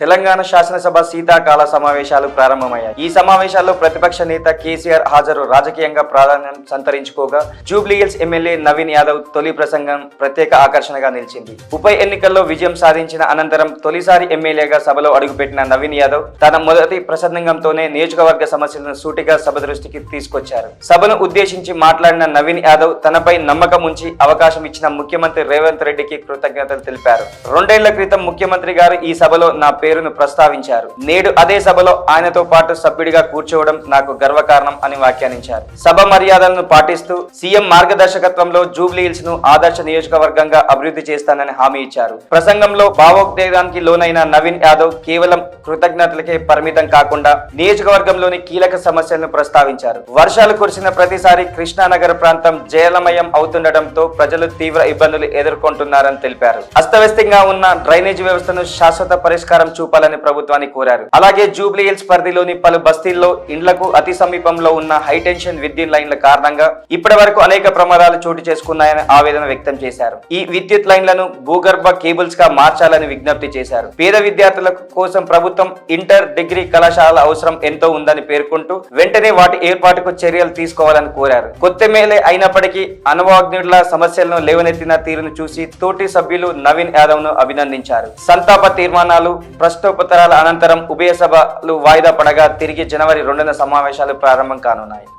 తెలంగాణ శాసనసభ శీతాకాల సమావేశాలు ప్రారంభమయ్యాయి. ఈ సమావేశాల్లో ప్రతిపక్ష నేత కేసీఆర్ హాజరు. రాజకీయంగా ప్రాధాన్యం సంతరించుకోగా జూబ్లీహిల్స్ ఎమ్మెల్యే నవీన్ యాదవ్ తొలి ప్రసంగం ప్రత్యేక ఆకర్షణగా నిలిచింది. ఉప ఎన్నికల్లో విజయం సాధించిన అనంతరం తొలిసారి ఎమ్మెల్యేగా సభలో అడుగుపెట్టిన నవీన్ యాదవ్ తన మొదటి ప్రసంగంతోనే నియోజకవర్గ సమస్యలను సూటిగా సభ దృష్టికి తీసుకొచ్చారు. సభను ఉద్దేశించి మాట్లాడిన నవీన్ యాదవ్ తనపై నమ్మకం ఉంచి అవకాశం ఇచ్చిన ముఖ్యమంత్రి రేవంత్ రెడ్డికి కృతజ్ఞతలు తెలిపారు. రెండేళ్ళ క్రితం ముఖ్యమంత్రి గారు ఈ సభలో నా పేరును ప్రస్తావించారు. నేడు అదే సభలో ఆయనతో పాటు సభ్యుడిగా కూర్చోవడం నాకు గర్వకారణం అని వ్యాఖ్యానించారు. సభ మర్యాదలను పాటిస్తూ సీఎం మార్గదర్శకత్వంలో జూబ్లీ హిల్స్ను ఆదర్శ నియోజకవర్గంగా అభివృద్ధి చేస్తానని హామీ ఇచ్చారు. ప్రసంగంలో భావోద్వేగానికి లోనైన నవీన్ యాదవ్ కేవలం కృతజ్ఞతలకే పరిమితం కాకుండా నియోజకవర్గంలోని కీలక సమస్యలను ప్రస్తావించారు. వర్షాలు కురిసిన ప్రతిసారి కృష్ణానగర్ ప్రాంతం జయలమయం అవుతుండటంతో ప్రజలు తీవ్ర ఇబ్బందులు ఎదుర్కొంటున్నారని తెలిపారు. అస్తవ్యస్తంగా ఉన్న డ్రైనేజ్ వ్యవస్థను శాశ్వత పరిష్కారం చూపాలని ప్రభుత్వాన్ని కోరారు. అలాగే జూబ్లీ హిల్స్ పరిధిలోని పలు బస్తీల్లో ఇండ్లకు అతి సమీపంలో ఉన్న హైటెన్షన్ విద్యుత్ లైన్ల కారణంగా ఇప్పటి వరకు అనేక ప్రమాదాలు చోటు చేసుకున్నాయని ఆవేదన వ్యక్తం చేశారు. ఈ విద్యుత్ లైన్లను భూగర్భ కేబుల్స్గా మార్చాలని విజ్ఞప్తి చేశారు. పేద విద్యార్థుల కోసం ప్రభుత్వం ఇంటర్ డిగ్రీ కళాశాల అవసరం ఎంతో ఉందని పేర్కొంటూ వెంటనే వాటి ఏర్పాటుకు చర్యలు తీసుకోవాలని కోరారు. కొత్త మేలే అయినప్పటికీ అనుభవజ్ఞుల సమస్యలను లేవనెత్తిన తీరును చూసి తోటి సభ్యులు నవీన్ యాదవ్ను అభినందించారు. సంతాప తీర్మానాలు ప్రశ్నోత్తరాల అనంతరం ఉభయ సభలు వాయిదా పడగా తిరిగి జనవరి రెండున సమావేశాలు ప్రారంభం కానున్నాయి.